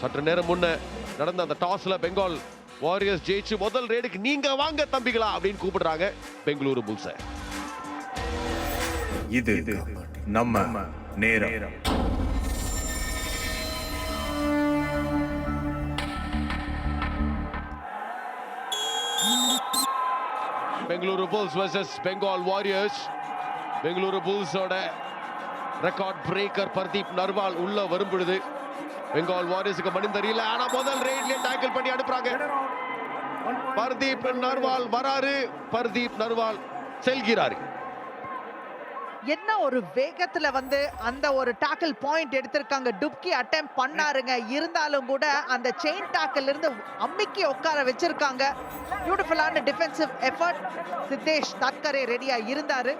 சற்று நேரம் முன்ன நடந்த அந்த டாஸ்ல பெங்கால் வாரியர்ஸ் ஜெயிச்சு முதல் ரேடுக்கு நீங்க வாங்க தம்பிகளா அப்படின்னு கூப்பிடுறாங்க பெங்களூரு புல்ஸை. இது நம்ம நேரம். Bengaluru Bulls versus Bengal Warriors. Bengaluru புல்ஸோட record breaker Pardeep Narwal உள்ள வரும் பொழுது பெங்கால் வாரியர்ஸுக்கு மணி தெரியல. ஆனா முதல் ரேட்லயே டேக்கிள் பண்ணி அனுப்புறாங்க. பர்தீப் நர்வால் வராரு. பர்தீப் நர்வால் செல்கிறாரு. என்ன ஒரு வேகத்துல வந்து அந்த ஒரு டாக்கிள் பாயிண்ட் எடுத்திருக்காங்க. டுப்கி அட்டம் பண்ணாருங்க. இருந்தாலும் கூட அந்த செயின் டாக்கிள் இருந்து அம்மிக்கி உட்கார வச்சிருக்காங்க. பியூட்டிஃபுல்லான டிஃபென்சிவ் எஃபர்ட் சித்தேஷ் தக்கரே ரெடியா இருந்தாரு.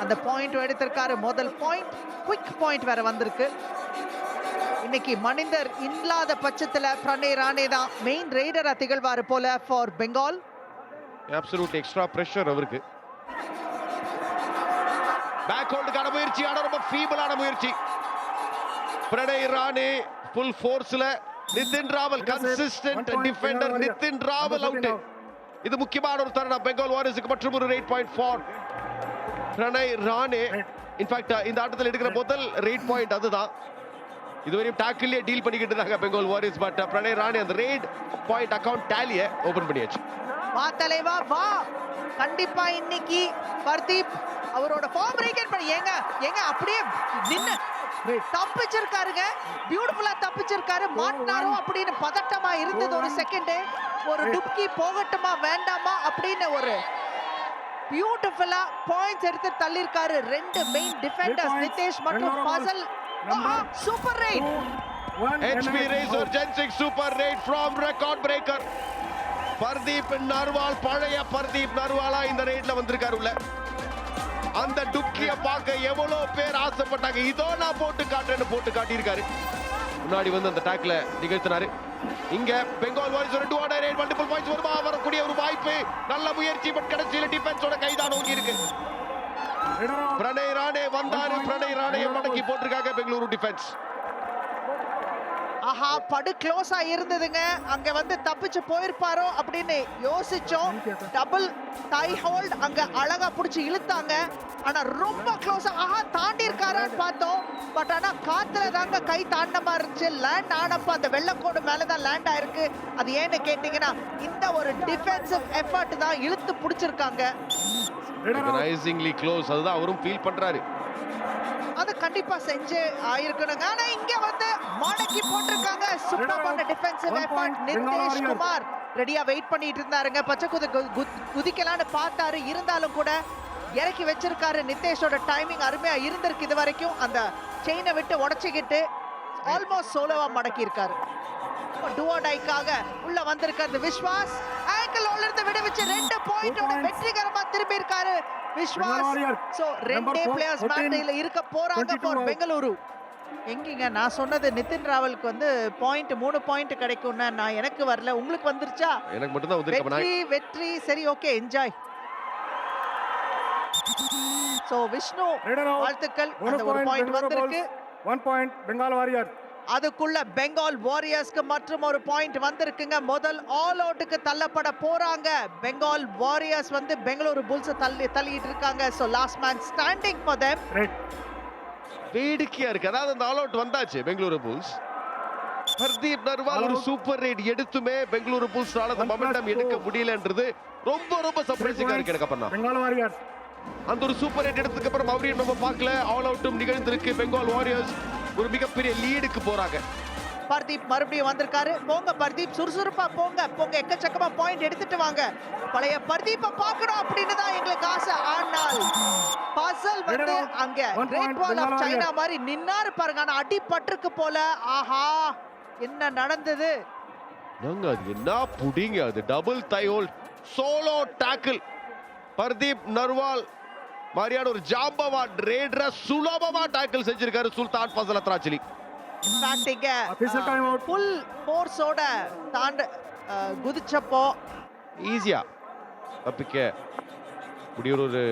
அந்த பாயிண்ட் எடுத்திருக்காரு. முதல் பாயிண்ட் குயிக் பாயிண்ட் வேற வந்திருக்கு. இன்னைக்கு மனிதர் இல்லாத பட்சத்துல பிரணய் ராணே தான் மெயின் ரைடரா திகழ்வாரு போல for Bengal absolute extra pressure அவருக்கு. பேக் ஹோல்டுக்கான முயற்சி ஆனா ரொம்ப ஃபீபிளான முயற்சி. Pranay Rane full ஃபோர்ஸ்ல Nitin Rawal consistent defender Nitin Rawal out இது முக்கியமான ஒரு தருணம். பெங்கால் வாரியர்ஸுக்கு மற்றும் ஒரு raid point for Pranay Rane in fact இந்த ஆட்டத்தில் எடுக்கிற முதல் ரேட் பாயிண்ட் அதுதான். இதுவரையும் டாக்கிலே டீல் பண்ணிக்கிட்டு இருந்தாங்க பெங்கால் வாரியர்ஸ் பட் பிரணய் ராணே அந்த ரேட் பாயிண்ட் அக்கவுண்ட் டேலியை ஓபன் பண்ணியாச்சு. வா தலைவா வா. கண்டிப்பா இன்னைக்கு பர்தீப் அவரோட ஃபார்ம் ரீகன் பண்ணி ஏங்க ஏங்க அப்படியே நின்னு. தப்பிச்சிருக்காருங்க. பியூட்டிஃபுல்லா தப்பிச்சிருக்காரு. மாட்டினாரோ அப்படின்னு பதட்டமா இருந்தது ஒரு செகண்ட் ஒரு டுப்கி போகட்டுமா வேண்டாமா அப்படின்னு ஒரு பியூட்டிஃபுல்லா பாயிண்ட்ஸ் எடுத்து தள்ளிருக்காரு ரெண்டு மெயின் டிஃபெண்டர்ஸ் நிதேஷ் மற்றும் Fazel super raid HP Razor Gen 6 Super Raid from Record Breaker. Pardeep Narwal பழைய பர்தீப் நர்வாலா இந்த ரேட்ல வந்திருக்காரு உள்ள. அந்த டுக்கிய பார்க்க எவ்வளவு பேர் ஆசைப்பட்டாங்க. இதோ நான் போட்டு காட்டுறேன்னு போட்டு காட்டியிருக்காரு. முன்னாடி வந்து அந்த டாக்ல நிகழ்த்தினாரு. இங்க பெங்கால் வாரிஸ் ஒரு do order raid multiple points வருமா? வரக்கூடிய ஒரு வாய்ப்பு. நல்ல முயற்சி பட் கடைசியில டிஃபென்ஸோட கைதான் நோக்கி இருக்கு பிரணய் ராணே வந்தாரு. பிரணய் ராணே மடக்கி போட்டிருக்காங்க பெங்களூரு டிஃபென்ஸ் ஆஹா படு க்ளோஸா இருந்ததுங்க. அங்க வந்து தப்பிச்சு போயிருப்பாரோ அப்படின்னு யோசிச்சோம். டபுள் டை ஹோல்ட் அங்க அழகா புடிச்சு இழுத்தாங்க. ஆனா ரொம்ப க்ளோஸா ஆஹா தாண்டி இருக்காரான்னு பார்த்தோம். பட் ஆனா காத்துல தாங்க கை தாண்டமா இருந்துச்சு. லேண்ட் ஆனப்ப அந்த வெள்ளக்கோடு மேலதான் லேண்ட் ஆயிருக்கு. அது ஏன்னு கேட்டீங்கன்னா இந்த ஒரு டிஃபென்சிவ் எஃபர்ட் தான் இழுத்து பிடிச்சிருக்காங்க. ஆர்கனைசிங்லி க்ளோஸ் அதுதான் அவரும் ஃபீல் பண்றாரு. அது கண்டிப்பா செஞ்சு ஆயிருக்கணுங்க. ஆனா இங்க வந்து மடக்கி போட்டிருக்காங்க. சூப்பர் பண்ண டிஃபென்சிவ் எஃபர்ட் நிதேஷ் குமார் ரெடியா வெயிட் பண்ணிட்டு இருந்தாருங்க. பச்சை குதி குதிக்கலான்னு பார்த்தாரு. இருந்தாலும் கூட இறக்கி வச்சிருக்காரு நிதேஷோட டைமிங் அருமையா இருந்திருக்கு இது வரைக்கும். அந்த செயினை விட்டு உடைச்சிக்கிட்டு ஆல்மோஸ்ட் சோலோவா மடக்கி இருக்காரு டுவோடைக்காக உள்ள வந்திருக்கிறது விஸ்வாஸ். பாயிண்டோட வெற்றிகரமா திரும்பி இருக்காரு. விஸ்வாஸ். சோ ரெண்டே பிளேயர்ஸ் மேட்ச்ல இருக்க போறாங்க ஃபார் பெங்களூரு. எங்கீங்க? நான் சொன்னது நிதின் ராவலுக்கு வந்து பாயிண்ட் மூணு பாயிண்ட் கிடைக்கும்னா நான் எனக்கு வரல. உங்களுக்கு வந்துருச்சா? எனக்கு மட்டும் தான் வந்திருக்கு வெற்றி வெற்றி சரி ஓகே என்ஜாய் சோ விஷ்ணு வாழ்த்துக்கள். அந்த ஒரு பாயிண்ட் வந்திருக்கு. ஒன் பாயிண்ட் பெங்கால் வாரியர் அதுக்குள்ள பெங்கால் வாரியர்ஸ்க்கு மற்றும் ஒரு பாயிண்ட் வந்திருக்குங்க. முதல் ஆல் அவுட்டுக்கு தள்ளப்பட போறாங்க. பெங்கால் வாரியர்ஸ் வந்து பெங்களூரு புல்ஸ் தள்ளி தள்ளிட்டு இருக்காங்க. So last man standing for them. Right வேடிக்கையா இருக்கு. அதாவது அந்த ஆல் அவுட் வந்தாச்சு பெங்களூரு புல்ஸ் ஹர்தீப் நர்வால் ஒரு சூப்பர் ரைட் எடுத்துமே பெங்களூரு புல்ஸ்னால அந்த மொமெண்டம். எடுக்க முடியலன்றது ரொம்ப ரொம்ப சர்ப்ரைசிங்கா இருக்கு. எனக்கு அப்புறம் பெங்கால் வாரியர் அந்த ஒரு சூப்பர் ரைட் எடுத்ததுக்கு அப்புறம் மறுபடியும் நம்ம பார்க்கல. ஆல் அவுட்டும் நிகழ்ந்திருக்கு. பெங்கால் வாரியர்ஸ் ஒரு மிகப்பெரிய லீடுக்கு போறாங்க. பர்தீப் மறுபடியும் வந்திருக்காரு. போங்க பர்தீப் சுறுசுறுப்பா போங்க. போங்க எக்கச்சக்கமா பாயிண்ட் எடுத்துட்டு வாங்க. பழைய பர்தீப்ப பார்க்கணும் அப்படின்னு தான் எங்களுக்கு ஆசை. ஆனால் பசல் வந்து. அங்க கிரேட் வால் ஆஃப் சைனா மாதிரி நின்னாரு பாருங்க. ஆனா அடி பட்டிருக்கு போல. ஆஹா என்ன நடந்தது? நாங்க அது? என்ன புடிங்க அது? Double thigh hold solo tackle Pardeep Narwal மாதிரியான ஒரு ஜாம்பவான் ரேடரை சுலபமா டாக்கிள் செஞ்சிருக்காரு Sultan Fazel Atrachali in fact இங்க Official time out. ஃபுல் ஃபோர்ஸோட தாண்ட குதிச்சப்போ. ஈஸியா தப்பிக்க இப்படி ஒரு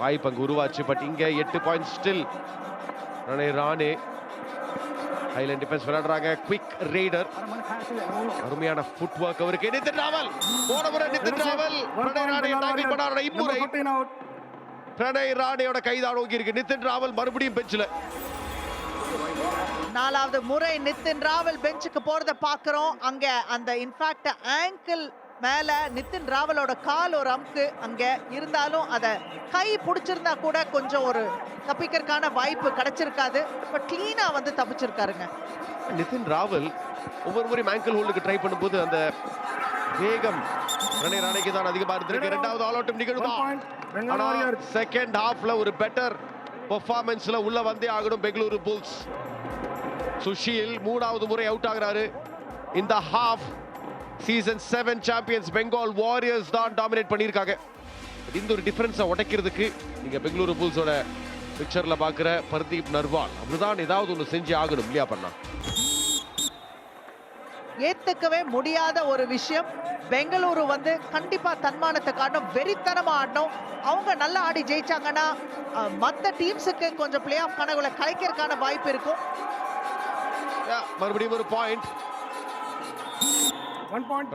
வாய்ப்பு அங்க உருவாச்சு. பட் இங்க எட்டு point still Rane Rane. High line defence விளையாடுறாங்க. குவிக் ரைடர் அருமையான ஃபுட் ஒர்க் அவருக்கு. நிதின் ராவல். போன முறை நிதின் ராவல். ராணை Bengal டாக்கிள் பண்ணாரு Warriors. இம்முறை Number 14 out. பிரணய் ராணையோட கைதான் நோக்கி இருக்கு. நிதின் ராவல் மறுபடியும் பெஞ்சில் நாலாவது முறை நிதின் ராவல் பெஞ்சுக்கு போறத பாக்குறோம் அங்க அந்த இன்ஃபேக்ட் ஆங்கிள் மேல நிதின் ராவலோட கால் ஒரு அமுக்கு அங்க இருந்தாலும் அத கை பிடிச்சிருந்தா கூட கொஞ்சம் ஒரு தப்பிக்கிறதுக்கான வாய்ப்பு கிடைச்சிருக்காது. பட் கிளீனா வந்து தப்பிச்சிருக்காருங்க. நிதின் ராவல் ஒவ்வொரு முறை மேங்கிள் ஹோல்டுக்கு ட்ரை பண்ணும்போது அந்த வேகம் பிரணய் ராணைக்கு தான் அதிகமா இருந்திருக்கு. இரண்டாவது ஆல் அவுட்டும் One நிகழ்வா point, Bengal ஆனா Warriors. செகண்ட் ஹாஃப்ல ஒரு பெட்டர் பெர்ஃபார்மன்ஸ்ல உள்ள வந்தே ஆகணும் பெங்களூரு புல்ஸ். சுஷீல் மூணாவது முறை அவுட் ஆகுறாரு. இந்த half season seven champions Bengal warriors தான் டாமினேட் பண்ணியிருக்காங்க. இந்த ஒரு டிஃபரன்ஸை உடைக்கிறதுக்கு நீங்க பெங்களூரு புல்ஸோட பிக்சர்ல பாக்குற பர்தீப் நர்வால். அப்படிதான் ஏதாவது ஒன்று செஞ்சு ஆகணும் இல்லையா பண்ணா? ஏத்துக்கவே முடியாத ஒரு விஷயம். பெங்களூரு வந்து கண்டிப்பா தன்மானத்தை காட்டணும். வெறித்தனமா ஆடணும். அவங்க நல்லா ஆடி ஜெயிச்சாங்கன்னா மத்த டீம்ஸுக்கு கொஞ்சம் பிளே ஆஃப் கணக்குல கலைக்கிறதுக்கான வாய்ப்பு இருக்கும். மறுபடியும் ஒரு பாயிண்ட்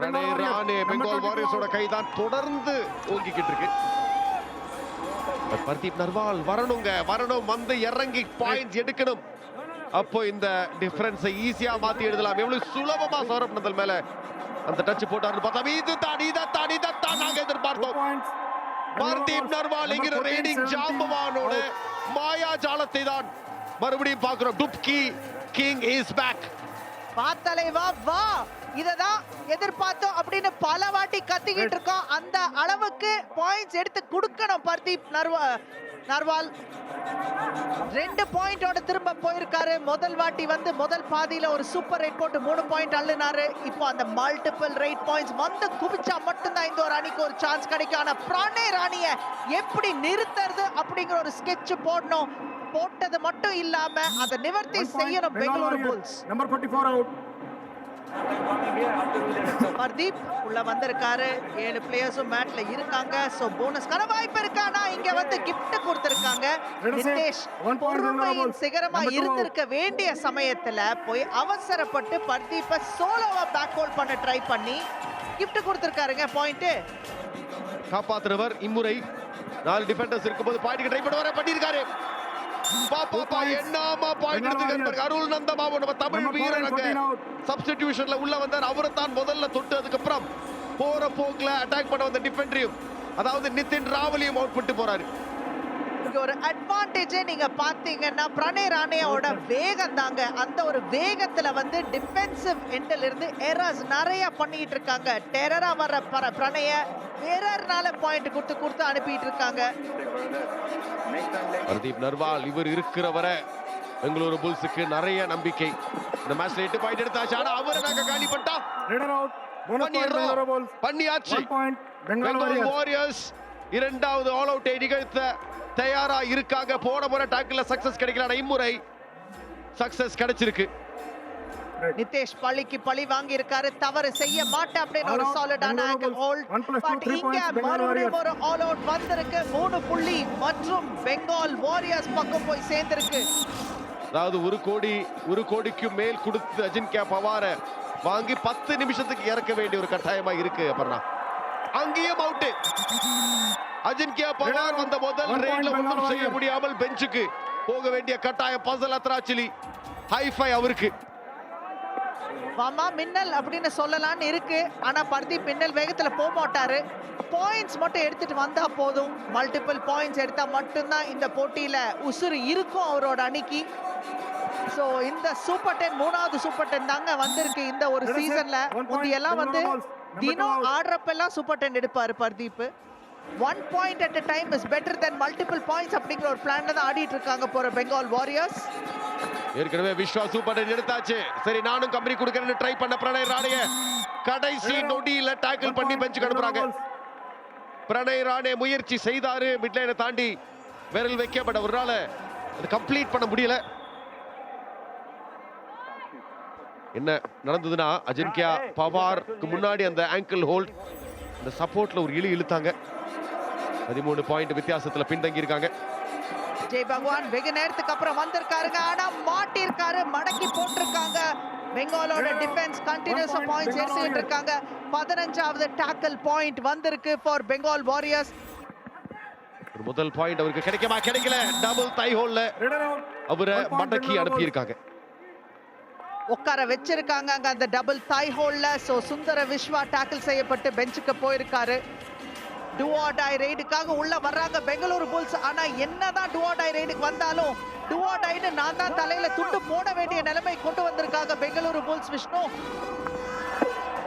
பெங்கால் 22 வாரியர்ஸோட out. கை தான் தொடர்ந்து ஓங்கிக்கிட்டு இருக்கு. But பர்தீப் நர்வால் வரணுங்க வரணும். வந்து இறங்கி பாயிண்ட்ஸ் எடுக்கணும். அப்போ இந்த டிஃபரன்ஸை ஈஸியா மாத்தி எழுதலாம். எவ்வளவு சுலபமா சௌரப் நந்தல் மேல அந்த டச் போட்டாருன்னு பார்த்தா இது தான் இதைத்தான் இதைத்தான் நாங்க Two எதிர்பார்த்தோம் Warriors. நர்வால் என்கிற 14, ரேடிங் 17 ஜாம்பவானோட. மாயா ஜாலத்தை தான் மறுபடியும் பார்க்கிறோம் டுப்கி கிங் இஸ் பேக் பார்த்தாலே வா வா இததான் எதிர்பார்த்தோம் அப்படின்னு பல வாட்டி கத்திக்கிட்டு இருக்கோம். அந்த அளவுக்கு பாயிண்ட்ஸ் எடுத்து கொடுக்கணும் பர்தீப் நர்வா நர்வால். ரெண்டு பாயிண்டோட திரும்ப போயிருக்காரு. முதல் வாட்டி வந்து முதல் பாதியில ஒரு சூப்பர் ரைட் போட்டு மூணு பாயிண்ட் அள்ளினாரு. இப்போ அந்த மல்டிபிள் ரைட் பாயிண்ட்ஸ் வந்து குவிச்சா மட்டும்தான் இந்த ஒரு அணிக்கு ஒரு சான்ஸ் கிடைக்கும். ஆனா பிராணே ராணிய எப்படி நிறுத்துறது அப்படிங்கிற ஒரு ஸ்கெட்ச் போடணும். போட்டது மட்டும் இல்லாம அதை நிவர்த்தி செய்யணும் Bengaluru. Bulls. Number 44 out. Pardeep உள்ள வந்திருக்காரு. ஏழு பிளேயர்ஸும் மேட்ல இருக்காங்க. சோ போனஸ்க்கான வாய்ப்பு இருக்கு? ஆனா இங்க வந்து gift கொடுத்திருக்காங்க. நிதேஷ் பொறுமையின் சிகரமா இருந்திருக்க வேண்டிய சமயத்துல போய் அவசரப்பட்டு பர்தீப்ப சோலோவா பேக் ஹோல்ட் பண்ண ட்ரை பண்ணி gift கொடுத்திருக்காருங்க. பாயிண்ட் காப்பாத்துறவர் இம்முறை. நாலு டிஃபெண்டர்ஸ் இருக்கும்போது பாயிண்ட் ட்ரை பண்ண வர பண்ணிருக்காரு பா பா பா points. என்னமா பாயிண்ட் Warriors. அருள் நந்தமாவு நம்ம தமிழ் Number வீரர் 14 அங்க out. சப்ஸ்டிடியூஷன்ல உள்ள வந்தார் அவரை தான் முதல்ல தொட்டு அதுக்கப்புறம் போற போக்குல அட்டாக் பண்ண வந்த டிஃபெண்டரையும் அதாவது நிதின் ராவலியும் அவுட் பண்ணிட்டு போறாரு இங்க ஒரு அட்வான்டேஜே நீங்க பாத்தீங்கன்னா பிரணய் ராணையோட வேகம் தாங்க. அந்த ஒரு வேகத்துல வந்து டிஃபென்சிவ் எண்ட்ல இருந்து எரர்ஸ் நிறைய பண்ணிட்டு இருக்காங்க. டெரரா வர்ற பர- பிரணய எரர்னால பாயிண்ட் கொடுத்து கொடுத்து அனுப்பிட்டு இருக்காங்க. பிரதீப் நர்வால் இவர் இருக்கிற வரை பெங்களூரு புல்ஸுக்கு நிறைய நம்பிக்கை. இந்த மேட்ச்ல எட்டு பாயிண்ட் எடுத்தாச்சு. ஆனா அவரை நாங்க காலி பண்ணிட்டா. Bulls. பண்ணியாச்சு. Warriors. வாரியர்ஸ் இரண்டாவது ஆல் அவுட்டை நிகழ்த்த தயாரா இருக்காங்க. போன முறை டாக்கிள்ல சக்சஸ் கிடைக்கல இம்முறை சக்சஸ் கிடைச்சிருக்கு. நிதேஷ் பழிக்கு பழி வாங்கி இருக்காரு தவறு செய்ய மாட்டேன் அப்படின்னு ஒரு சாலிடான ஆங்கிள். ஹோல்ட் பட் இங்க மறுபடியும். ஒரு ஆல் அவுட் வந்திருக்கு. மூணு புள்ளி மற்றும் பெங்கால் வாரியர்ஸ் பக்கம் போய் சேர்ந்திருக்கு. அதாவது ஒரு கோடி ஒரு கோடிக்கு மேல் கொடுத்து அஜின்கியா பவார வாங்கி பத்து நிமிஷத்துக்கு இறக்க வேண்டிய ஒரு கட்டாயமா இருக்கு அப்புறம் அங்கேயும் அவுட் அஜின்கியா பவார் வந்த முதல் ரேட்ல ஒன்றும் செய்ய. முடியாமல் பெஞ்சுக்கு போக வேண்டிய கட்டாயம் பசல் அத்ராச்சிலி ஹைஃபை அவருக்கு. மாமா மின்னல் அப்படின்னு சொல்லலாம்னு இருக்கு. ஆனா பர்தீப் மின்னல் வேகத்துல போக மாட்டாரு. பாயிண்ட்ஸ் மட்டும் எடுத்துட்டு வந்தா போதும். மல்டிபிள் பாயிண்ட்ஸ் எடுத்தா மட்டும்தான் இந்த போட்டியில உசுறு இருக்கும் அவரோட அணிக்கு. சோ இந்த சூப்பர் டென் மூணாவது சூப்பர் டென் தாங்க வந்திருக்கு இந்த ஒரு சீசன்ல முந்தியெல்லாம் வந்து தினம் out. ஆடுறப்பெல்லாம் சூப்பர் டென் எடுப்பாரு Pardeep one point at a time is better then multiple points அப்படிங்கிற ஒரு பிளான்ல தான் ஆடிட்டு இருக்காங்க போற பெங்கால் வாரியர்ஸ் ஏற்கனவே விஸ்வா சூப்பர் எடுத்தாச்சு. சரி நானும் கம்பெனி கொடுக்கறேன்னு ட்ரை பண்ண பிரணய் ராணைய கடைசி நொடியில டேக்கிள் பண்ணி பெஞ்சுக்கு அனுப்புறாங்க. பிரணய் ராணே முயற்சி செய்தாரு. மிட்லைனை தாண்டி விரல் வைக்க பட் அவரால அது கம்ப்ளீட் பண்ண முடியல. என்ன நடந்ததுன்னா அஜின்கியா பவாருக்கு முன்னாடி அந்த ஆங்கிள் ஹோல்ட் அந்த சப்போர்ட்ல ஒரு இழு இழுத்தாங்க. பதிமூணு பாயிண்ட் வித்தியாசத்துல பின்தங்கி இருக்காங்க ஜெய் பகவான் வெகு நேரத்துக்கு அப்புறம் வந்திருக்காருங்க. ஆனா மாட்டிருக்காரு மடக்கி போட்டிருக்காங்க. பெங்காலோட டிஃபென்ஸ் கண்டினியூஸா பாயிண்ட்ஸ் எடுத்துட்டு இருக்காங்க. பதினஞ்சாவது டாக்கல் பாயிண்ட் வந்திருக்கு ஃபார் பெங்கால் வாரியர்ஸ் ஒரு முதல் பாயிண்ட் அவருக்கு கிடைக்குமா? கிடைக்கல. டபுள் தை ஹோல்ல. அவரை மடக்கி Bengal அனுப்பியிருக்காங்க. உட்கார வச்சிருக்காங்க அங்க அந்த டபுள் தாய் ஹோல்ல சோ சுந்தர விஸ்வா டாக்கிள் செய்யப்பட்டு பெஞ்சுக்கு போயிருக்காரு. டுவாடாய் ரெய்டுக்காக உள்ள வர்றாங்க பெங்களூரு புல்ஸ். ஆனா என்னதான் டுவாடாய் ரெய்டுக்கு வந்தாலும் டுவாடாய்னு நான் தான் தலையில துண்டு போட வேண்டிய நிலைமை கொண்டு வந்திருக்காங்க பெங்களூரு புல்ஸ் விஷ்ணு.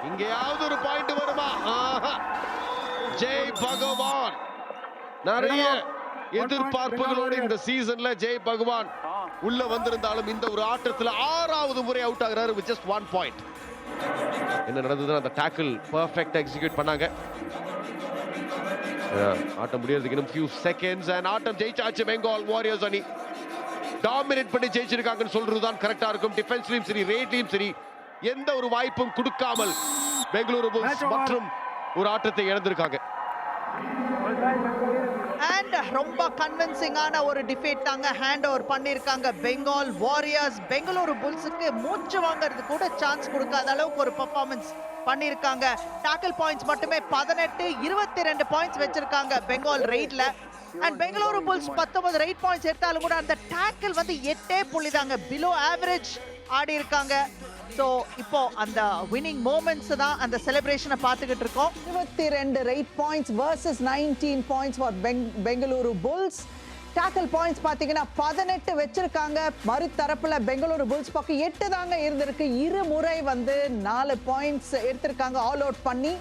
இங்கேயாவது ஒரு பாயிண்ட் வருமா? ஆஹா. ஜெய் பகவான். நிறைய எதிர்பார்ப்புகளோடு இந்த சீசன்ல ஜெய் பகவான் உள்ள வந்திருந்தாலும் இந்த ஒரு ஆட்டத்துல ஆறாவது முறை அவுட் ஆகுறாரு வித் ஜஸ்ட் ஒன் பாயிண்ட் என்ன நடந்ததுன்னா அந்த டாக்கிள் பர்ஃபெக்ட் எக்ஸிக்யூட் பண்ணாங்க. ஆட்டம் முடியறதுக்கு இன்னும் ஃபியூ செகண்ட்ஸ் அண்ட் ஆட்டம் ஜெயிச்சாச்சு. பெங்கால் வாரியர்ஸ் அணி. டாமினேட் பண்ணி ஜெயிச்சிருக்காங்கன்னு சொல்றது தான் கரெக்டா இருக்கும். டிஃபென்ஸ்லயும் சரி ரேட்லயும் சரி எந்த ஒரு வாய்ப்பும் கொடுக்காமல் பெங்களூரு புல்ஸ் மற்றும் ஒரு ஆட்டத்தை இழந்திருக்காங்க. அண்ட் ரொம்ப கன்வின்சிங்கான ஒரு டிஃபீட் தாங்க ஹேண்ட் ஓவர் பண்ணியிருக்காங்க பெங்கால் வாரியர்ஸ் பெங்களூரு புல்ஸுக்கு மூச்சு வாங்குறது கூட சான்ஸ் கொடுக்காத அளவுக்கு ஒரு பெர்ஃபார்மன்ஸ் பண்ணியிருக்காங்க. டாக்கிள் பாயிண்ட்ஸ் மட்டுமே பதினெட்டு இருபத்தி ரெண்டு பாயிண்ட்ஸ் வச்சிருக்காங்க பெங்கால் ரெய்ட்ல அண்ட் பெங்களூரு புல்ஸ் பத்தொன்பது ரைட் பாயிண்ட்ஸ் எடுத்தாலும் கூட அந்த டாக்கிள் வந்து எட்டே புள்ளி தாங்க பிலோ ஆவரேஜ் ஆடி இருக்காங்க. ஸோ இப்போ அந்த வின்னிங் மூமெண்ட்ஸ் தான் அந்த செலிப்ரேஷனை பார்த்துக்கிட்டு இருக்கோம். இருபத்தி ரெண்டு raid points versus nineteen points for Bengaluru Bulls. Tackle points பார்த்தீங்கன்னா பதினெட்டு வச்சிருக்காங்க. மறுதரப்புல பெங்களூரு புல்ஸ் பக்கம் எட்டு தாங்க இருந்திருக்கு. இரு முறை வந்து நாலு பாயிண்ட்ஸ் எடுத்திருக்காங்க. ஆல் அவுட் பண்ணி